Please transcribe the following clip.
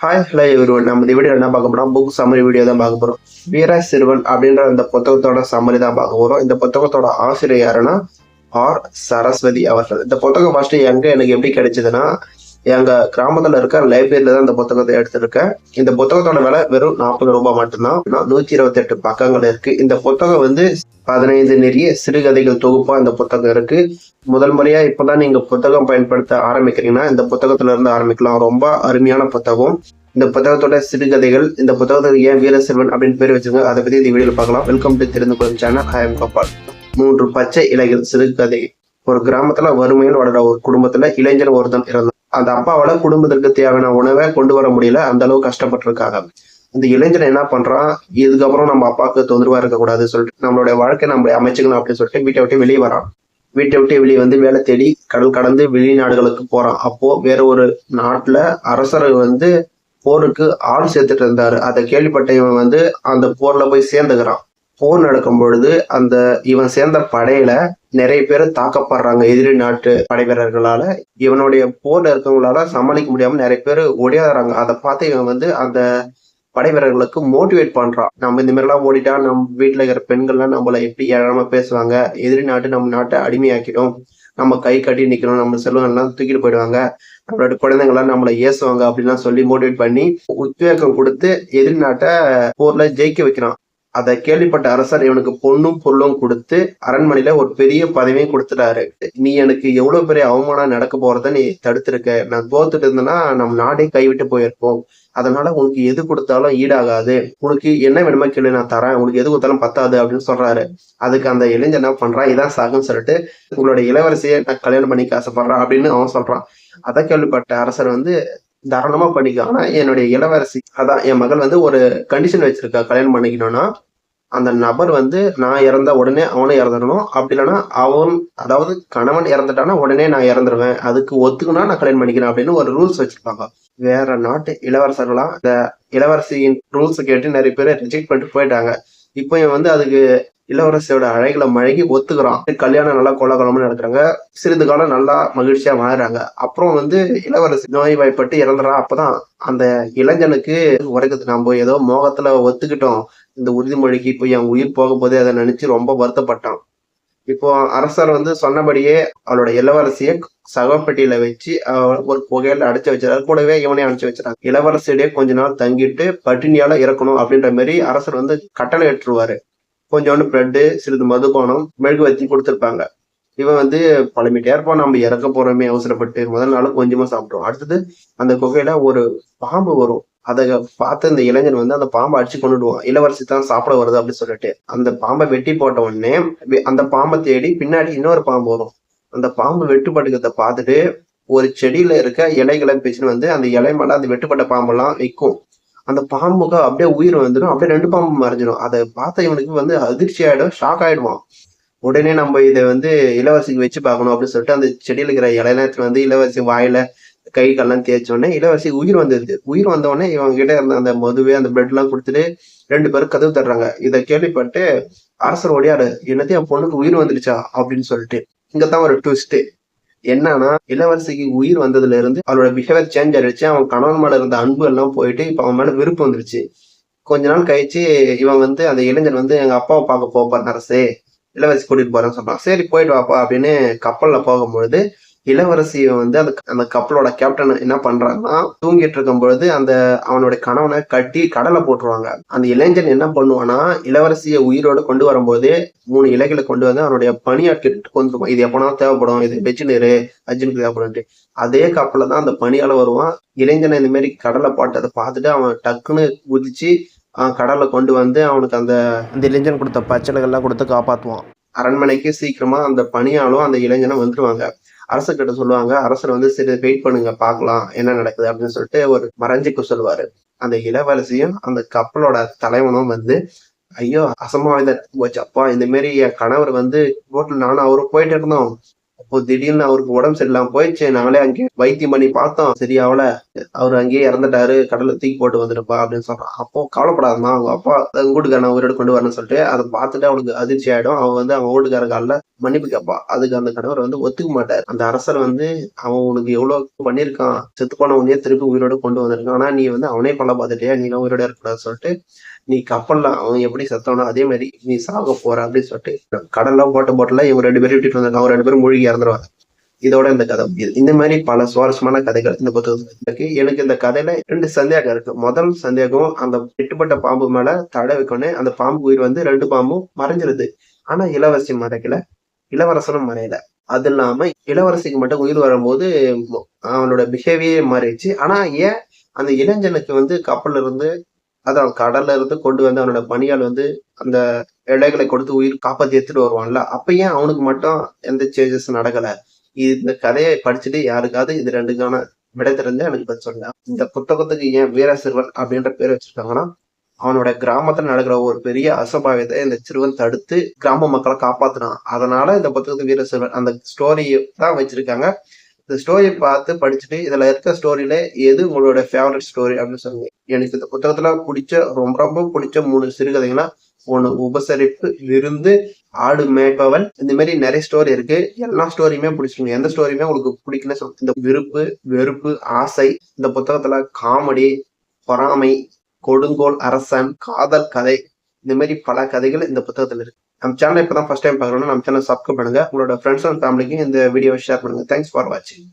Hi hello everyone நம்ம இந்த video என்ன பார்க்க போறோம்? புக் சம்மரி வீடியோ தான் பார்க்க போறோம். வீரா சிறுவன் அப்படின்ற அந்த புத்தகத்தோட சம்மரி தான் பார்க்க போறோம். இந்த புத்தகத்தோட ஆசிரியர் யாருன்னா ஆர் சரஸ்வதி அவர்கள். இந்த புத்தகம் ஃபர்ஸ்ட் எங்க எனக்கு எப்படி கிடைச்சதுன்னா எங்கள் கிராமத்தில் இருக்க லைப்ரரியில தான் இந்த புத்தகத்தை எடுத்திருக்கேன். இந்த புத்தகத்தோட விலை வெறும் நாற்பது ரூபாய் மட்டும்தான். நூற்றி இருபத்தி எட்டு பக்கங்கள் இருக்கு. இந்த புத்தகம் வந்து பதினைந்து நிறைய சிறுகதைகள் தொகுப்பாக இந்த புத்தகம் இருக்கு. முதல் முறையா இப்போதான் நீங்க புத்தகம் பயன்படுத்த ஆரம்பிக்கிறீங்கன்னா இந்த புத்தகத்துல இருந்து ஆரம்பிக்கலாம். ரொம்ப அருமையான புத்தகம். இந்த புத்தகத்தோட சிறுகதைகள் இந்த புத்தகத்துக்கு ஏன் வீரசெல்வன் அப்படின்னு பேர் வச்சுங்க அதை பத்தி இந்த வீடியோல பார்க்கலாம். வெல்கம் டு தெரிந்து கொள்ளும் சேனல் ஐ எம் கோபால் மூன்று பச்சை இலைகள் சிறுகதை. ஒரு கிராமத்துல வறுமையில் வளர ஒரு குடும்பத்துல இளைஞர் ஒருத்தன் இருந்தான் அந்த அப்பாவால குடும்பத்திற்கு தேவையான உணவை கொண்டு வர முடியல அந்த அளவு கஷ்டப்பட்டிருக்காங்க. இந்த இளைஞன் என்ன பண்றான்? இதுக்கப்புறம் நம்ம அப்பாவுக்கு தொந்தரவா இருக்கக்கூடாது சொல்லிட்டு நம்மளுடைய வாழ்க்கை நம்ம அமைச்சுக்கணும் அப்படின்னு சொல்லிட்டு வீட்டை விட்டு வெளியே வரான். வீட்டை விட்டு வெளியே வந்து வேலை தேடி கடல் கடந்து வெளிநாடுகளுக்கு போறான். அப்போ வேற ஒரு நாட்டுல அரசர் வந்து போருக்கு ஆள் சேர்த்துட்டு இருந்தாரு. அதை கேள்விப்பட்ட இவன் வந்து அந்த போர்ல போய் சேர்ந்துக்கிறான். போர் நடக்கும் பொழுது அந்த இவன் சேர்ந்த படையில நிறைய பேர் தாக்கப்படுறாங்க எதிரி நாட்டு படை வீரர்களால. இவனுடைய போர்ல இருக்கவங்களால சமாளிக்க முடியாம நிறைய பேர் ஒடியாடுறாங்க அதை பார்த்து இவன் வந்து அந்த படை வீரர்களுக்கு மோட்டிவேட் பண்றான். நம்ம இந்த மாதிரிலாம் ஓடிட்டா நம்ம வீட்டுல இருக்கிற பெண்கள்லாம் நம்மள எப்படி ஏழாம பேசுவாங்க? எதிரி நாட்டு நம்ம நாட்டை அடிமையாக்கிடும். நம்ம கை கட்டி நிக்கணும். நம்ம செல்வம் எல்லாம் தூக்கிட்டு போயிடுவாங்க. நம்மளோட குழந்தைங்களாம் நம்மளை ஏசுவாங்க அப்படின்லாம் சொல்லி மோட்டிவேட் பண்ணி உத்வேகம் கொடுத்து எதிர்நாட்டை போர்ல ஜெயிக்க வைக்கிறான். அதை கேள்விப்பட்ட அரசர் இவனுக்கு பொண்ணும் பொருளும் கொடுத்து அரண்மனையில ஒரு பெரிய பதவியும் கொடுத்துட்டாரு. நீ எனக்கு எவ்வளவு பெரிய அவமானம் நடக்க போறத நீ தடுத்திருக்க. நான் தோத்துட்டு இருந்தேன்னா நம் நாடே கைவிட்டு போயிருப்போம். அதனால உனக்கு எது கொடுத்தாலும் ஈடாகாது. உனக்கு என்ன வேணுமோ கேள்வி நான் தரேன். உனக்கு எது கொடுத்தாலும் பத்தாது அப்படின்னு சொல்றாரு. அதுக்கு அந்த இளைஞர் என்ன பண்றான்? இதான் சாகுன்னு சொல்லிட்டு உங்களோட இளவரசியை நான் கல்யாணம் பண்ணிக்க ஆசைப்படுறேன் அப்படின்னு அவன் சொல்றான். அதை கேள்விப்பட்ட அரசர் வந்து தாராளமா பண்ணிக்க. ஆனா என்னுடைய இளவரசி அதான் என் மகள் வந்து ஒரு கண்டிஷன் வச்சிருக்கா கல்யாணம் பண்ணிக்கணும்னா. அந்த நபர் வந்து நான் இறந்த உடனே அவனும் இறந்துடணும். அப்படி இல்லைன்னா அவன் அதாவது கணவன் இறந்துட்டானா உடனே நான் இறந்துருவேன். அதுக்கு ஒத்துக்குனா நான் கல்யாணம் பண்ணிக்கிறேன் அப்படின்னு ஒரு ரூல்ஸ் வச்சிருப்பாங்க. வேற நாட்டு இளவரசர்களாம் இந்த இளவரசியின் ரூல்ஸ் கேட்டு நிறைய பேர் ரிஜெக்ட் பண்ணிட்டு போயிட்டாங்க. இப்போ இவன் வந்து அதுக்கு இளவரசியோட அழகில மழகி ஒத்துக்கிறான். கல்யாணம் நல்லா கோலாகலமா நடக்கிறாங்க. சிறிது காலம் நல்லா மகிழ்ச்சியா வாழ்றாங்க. அப்புறம் வந்து இளவரசி நோய் வாய்ப்பட்டு இறந்துறான். அப்பதான் அந்த இளைஞனுக்கு உரைக்குது. நம்ம ஏதோ மோகத்துல ஒத்துக்கிட்டோம். இந்த உறுதிமொழிக்கு இப்போ என் உயிர் போக போதே அதை நினைச்சு ரொம்ப வருத்தப்பட்டான். இப்போ அரசர் வந்து சொன்னபடியே அவளோட இளவரசியை சகப்பட்டியில வச்சு ஒரு புகையில அடைச்சு வச்சிருக்காரு கூடவே இவனே அனுப்பிச்சு வச்சிருக்காங்க இளவரசியிடையே கொஞ்ச நாள் தங்கிட்டு பட்டினியால இறக்கணும் அப்படின்ற மாதிரி அரசர் வந்து கட்டளை ஏற்றுவாரு கொஞ்சோண்டு பிரெட்டு சிறிது மதுக்கோணம் மெழுகு வச்சு கொடுத்துருப்பாங்க. இவன் வந்து பழமிட்டே இருப்பான். நம்ம இறக்க போறோமே அவசரப்பட்டு முதல் நாளும் கொஞ்சமா சாப்பிட்டோம் அடுத்தது அந்த குகையில ஒரு பாம்பு வரும். அதை பார்த்து இந்த இளைஞன் வந்து அந்த பாம்பை அடிச்சு கொண்டுடுவான் இளவரசி தான் சாப்பிட வருது அப்படின்னு சொல்லிட்டு. அந்த பாம்பை வெட்டி போட்ட உடனே அந்த பாம்பை தேடி பின்னாடி இன்னொரு பாம்பு வரும். அந்த பாம்பு வெட்டுப்பட்டுக்கிறத பார்த்துட்டு ஒரு செடியில இருக்க இலைகளை பிச்சுன்னு வந்து அந்த இலை மேல அந்த வெட்டுப்பட்ட பாம்பெல்லாம் விற்கும் அந்த பாம்புக்கு அப்படியே உயிர் வந்துடும் அப்படியே ரெண்டு பாம்பு மறைஞ்சிடும் அதை பார்த்த இவனுக்கு வந்து அதிர்ச்சி ஆயிடும் ஷாக் ஆயிடுவான். உடனே நம்ம இதை வந்து இளவரசிக்கு வச்சு பார்க்கணும் அப்படின்னு சொல்லிட்டு அந்த செடியில் இருக்கிற இலைநேரத்துல வந்து இளவரசி வாயில கை கால்லாம் தேய்ச்ச உடனே இளவரசி உயிர் வந்தது. உயிர் வந்த இவங்க கிட்ட இருந்த அந்த மதுவே அந்த பிளட் எல்லாம் கொடுத்துட்டு ரெண்டு பேரும் கதவு தர்றாங்க இதை கேள்விப்பட்டு அரசர் ஓடியாரு என்னத்தையும் என் பொண்ணுக்கு உயிர் வந்துடுச்சா அப்படின்னு சொல்லிட்டு. இங்கதான் ஒரு ட்விஸ்ட் என்னன்னா இளவரசிக்கு உயிர் வந்ததுல இருந்து அவளோட பிஹேவியர் சேஞ்ச் ஆயிடுச்சு. அவன் கணவன் மேல இருந்த அன்பு எல்லாம் போயிட்டு இப்ப அவன் மேல விருப்பம் வந்துருச்சு. கொஞ்ச நாள் கழிச்சு இவன் வந்து அந்த இளைஞர் வந்து எங்க அப்பாவை பார்க்க போப்பார் அரசே. இளவரசி கூட்டிட்டு போறேன்னு சொல்றான். சரி போயிட்டு வாப்பா அப்படின்னு கப்பல்ல போகும்பொழுது இளவரசியை வந்து அந்த அந்த கப்பலோட கேப்டன் என்ன பண்றாங்கன்னா தூங்கிட்டு இருக்கும் பொழுது அந்த அவனுடைய கணவனை கட்டி கடலை போட்டுருவாங்க. அந்த இளைஞன் என்ன பண்ணுவானா இளவரசியை உயிரோடு கொண்டு வரும்போது மூணு இலைகளை கொண்டு வந்து அவனுடைய பணியாட்கள் கொண்டு இது எப்போனா தேவைப்படும்? இது வெஜினரு அர்ஜுனுக்கு தேவைப்படும்ட்டு. அதே கப்பல தான் அந்த பணியால வருவான். இளைஞனை இந்த மாதிரி கடலை போட்டதை பார்த்துட்டு அவன் டக்குன்னு குதிச்சு கடலை கொண்டு வந்து அவனுக்கு அந்த அந்த இளைஞன் கொடுத்த பச்சளைகள்லாம் கொடுத்து காப்பாற்றுவான் அரண்மனைக்கு சீக்கிரமா அந்த பணியாலும் அந்த இளைஞனை வந்துருவாங்க. அரசர்கிட்ட சொல்லுவாங்க அரசர் வந்து சரி வெயிட் பண்ணுங்க பார்க்கலாம் என்ன நடக்குது? அப்படின்னு சொல்லிட்டு ஒரு மறைஞ்சிக்க சொல்லுவாரு. அந்த இளவரசியும் அந்த கப்பலோட தலைவனும் வந்து ஐயோ அசம்பாவிதம் போச்சு அப்பா இந்த மாரி என் கணவர் வந்து போட்டில் நானும் அவரும் போயிட்டு இருந்தோம். அப்போ திடீர்னு அவருக்கு உடம்பு சரியில்லாம போயிடுச்சு. நாங்களே அங்கேயே வைத்தியம் பண்ணி பார்த்தோம். சரியாவல அவர் அங்கேயே இறந்துட்டாரு. கடலை தூக்கி போட்டு வந்துருப்பா அப்படின்னு சொல்றான். அப்போ கவலைப்படாதமா அவங்க அப்பா வீட்டுக்காரன் உயிரோடு கொண்டு வரணும்னு சொல்லிட்டு அதை பார்த்துட்டு அவனுக்கு அதிர்ச்சி ஆயிடும். அவன் வந்து அவன் வீட்டுக்கார காலில் மன்னிப்பு கேட்பா அதுக்கு அந்த கணவர் வந்து ஒத்துக்க மாட்டார். அந்த அரசர் வந்து அவன் உனக்கு எவ்வளவு பண்ணியிருக்கான் செத்து போன உடனே திருப்பி உயிரோட கொண்டு வந்திருக்கான். ஆனா நீ வந்து அவனே கொல்ல பார்த்துட்டியா? நீ உயிரோட இருக்கக்கூடாது சொல்லிட்டு நீ கப்பல்ல அவன் எப்படி செத்தவனோ அதே மாதிரி நீ சாக போற அப்படின்னு சொல்லிட்டு கடல்ல போட்ட போட்டல இவங்க ரெண்டு பேரும் விட்டுட்டு வந்தாங்க அவங்க ரெண்டு பேரும் மூழ்கி இறந்துருவாங்க. இதோட இந்த கதை இந்த மாதிரி பல சுவாரஸ்யமான கதைகள் இந்த புத்தகத்துல இருக்கு. எனக்கு இந்த கதையில ரெண்டு சந்தேகம் இருக்கு. முதல் சந்தேகம் அந்த வெட்டுப்பட்ட பாம்பு மேல தடை வைக்கணும் அந்த பாம்பு உயிர் வந்து ரெண்டு பாம்பும் மறைஞ்சிருது. ஆனா இளவரசி மறைக்கல. இளவரசனும் மறையல அது இல்லாம இளவரசிக்கு மட்டும் உயிர் வரும்போது அவனோட பிஹேவியர் மாறிடுச்சு. ஆனா ஏன் அந்த இளைஞனுக்கு வந்து கப்பல்ல இருந்து அதான் கடல்ல இருந்து கொண்டு வந்து அவனோட பணியால் வந்து அந்த இடைகளை கொடுத்து உயிர் காப்பாத்தி எடுத்துட்டு வருவான்ல. அப்ப ஏன் அவனுக்கு மட்டும் எந்த சேஞ்சஸ் நடக்கல? இந்த கதையை படிச்சுட்டு யாருக்காவது இது ரெண்டுக்கான விடை தெரிஞ்சு எனக்கு பதில் சொல்லுங்க. இந்த புத்தகத்துக்கு ஏன் வீர சிறுவன் அப்படின்ற பேர் வச்சிருக்காங்கன்னா அவனோட கிராமத்துல நடக்கிற ஒரு பெரிய அசம்பாவியத்தை இந்த சிறுவன் தடுத்து கிராம மக்களை காப்பாத்தினான். அதனால இந்த புத்தகத்து வீர சிறுவன் அந்த ஸ்டோரியை தான் வச்சிருக்காங்க. இந்த ஸ்டோரியை பார்த்து படிச்சுட்டு இதுல இருக்க ஸ்டோரியில எது உங்களோட ஃபேவரட் ஸ்டோரி அப்படின்னு சொல்லுங்க. எனக்கு இந்த புத்தகத்துல பிடிச்ச ரொம்ப ரொம்ப பிடிச்ச மூணு சிறுகதைகள்னா ஒன்று உபசரிப்பு விருந்து ஆடு மேய்ப்பவன் இந்த மாதிரி நிறைய ஸ்டோரி இருக்கு. எல்லா ஸ்டோரியுமே பிடிச்சிருங்க எந்த ஸ்டோரியுமே உங்களுக்கு பிடிக்குன்னு சொல்லுங்க இந்த விருப்பு வெறுப்பு ஆசை இந்த புத்தகத்துல காமெடி பொறாமை கொடுங்கோல் அரசன் காதல் கதை இந்த மாதிரி பல கதைகள் இந்த புத்தகத்தில் இருக்கு. நம்ம சேனல் இப்பதான் ஃபர்ஸ்ட் டைம் பார்க்கணும்னா நம்ம சேனல் சப்ஸ்கிரைப் பண்ணுங்க. உங்களோட ஃப்ரெண்ட்ஸ் அண்ட் ஃபேமிலிக்கு இந்த வீடியோவை ஷேர் பண்ணுங்க. தேங்க்ஸ் ஃபார் வாட்சிங்